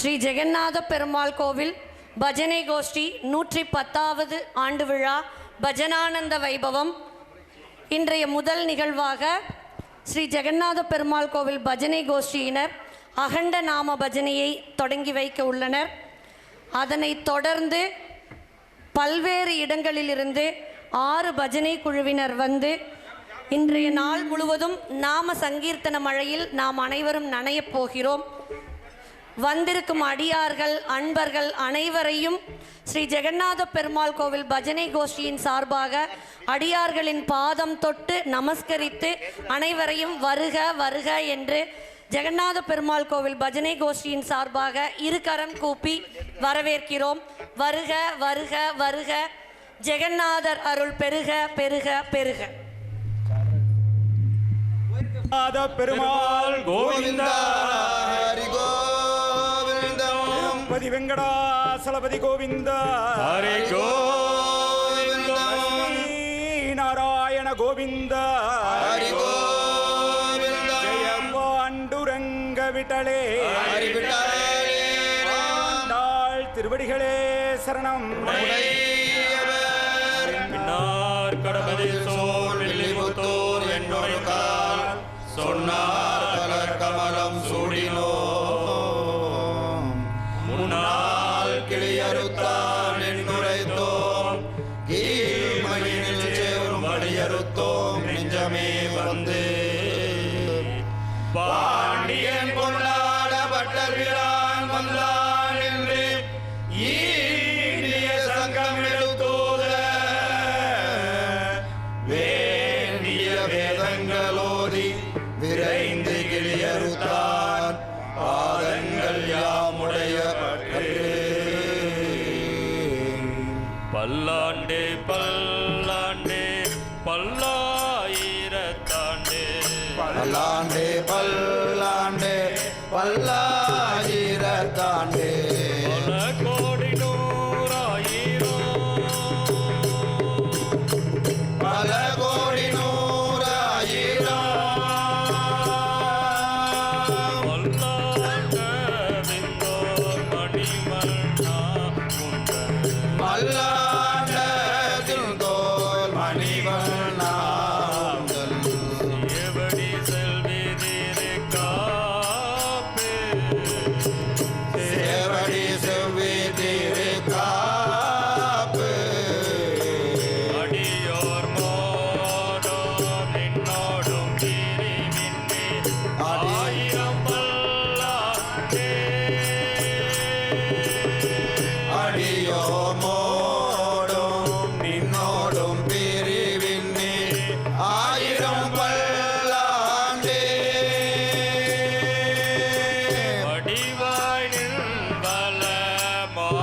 ஸ்ரீ ஜெகநாத பெருமாள் கோவில் பஜனை கோஷ்டி நூற்றி பத்தாவது ஆண்டு விழா பஜனானந்த வைபவம். இன்றைய முதல் நிகழ்வாக ஸ்ரீ ஜெகநாத பெருமாள் கோவில் பஜனை கோஷ்டியினர் அகண்ட நாம பஜனையை தொடங்கி வைக்க உள்ளனர். அதனைத் தொடர்ந்து பல்வேறு இடங்களிலிருந்து ஆறு பஜனை குழுவினர் வந்து இன்றைய நாள் முழுவதும் நாம சங்கீர்த்தன மழையில் நாம் அனைவரும் நனையப் போகிறோம். வந்திருக்கும் அடியார்கள் அன்பர்கள் அனைவரையும் ஸ்ரீ ஜெகநாத பெருமாள் கோவில் பஜனை கோஷ்டியின் சார்பாக அடியார்களின் பாதம் தொட்டு நமஸ்கரித்து அனைவரையும் வருக வருக என்று ஜெகநாத பெருமாள் கோவில் பஜனை கோஷ்டியின் சார்பாக இருகரம் கூப்பி வரவேற்கிறோம். வருக வருக வருக. ஜெகநாதர் அருள் பெருக பெருக பெருக. பெருமாள் கோவிந்தா. கோவிந்தம் பதி வெங்கடாசலபதி கோவிந்தா. ஹரி லட்சுமி நாராயண கோவிந்தா ஹரி கோவிந்தம் ஜெய பாண்டுரங்க விட்டலே ஹரி விட்டாரே ஆண்டாள் திருவடிகளே சரணம் கடபதி சோர் வில்லிபுத்தூர் என்னொரு கால் சொன்னார் வழியறுத்தோம் நெஞ்சமே வந்து. பாண்டியன் கொண்டாட பட்டர்பிரான் வந்தான் என்று ஈண்டிய சங்கம் எடுத்தோத. வேண்டிய வேதங்களோதி விரைந்து கிளியறுத்தான். பாதங்கள் யாமுடைய பல்லாண்டே பல்லாண்டே பல்லாயிரத்தாண்டே. பல்லாண்டே பல்லாண்டே பல்லாயிரத்தாண்டே.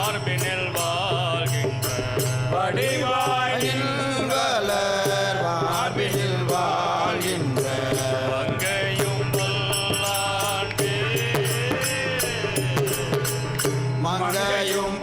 மார்பினில் வாழ்கின்ற வடிவாயின் வளர் மார்பினில் வாழ்கின்ற மங்கையும் மங்கையும்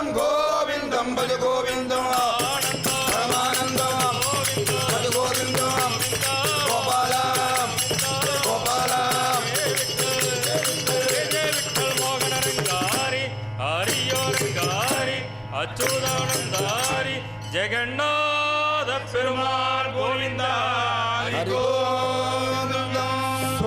பரமானந்தம் கோவிந்தம் பஜ கோவிந்தம் பரமானந்தம் பஜ கோவிந்தம் கோபாலம் கோபாலம். மோகனரங்காரி ஹரியோரங்காரி அச்சுதானந்தாரி ஜெகநாத பெருமாள் கோவிந்தா ஹரி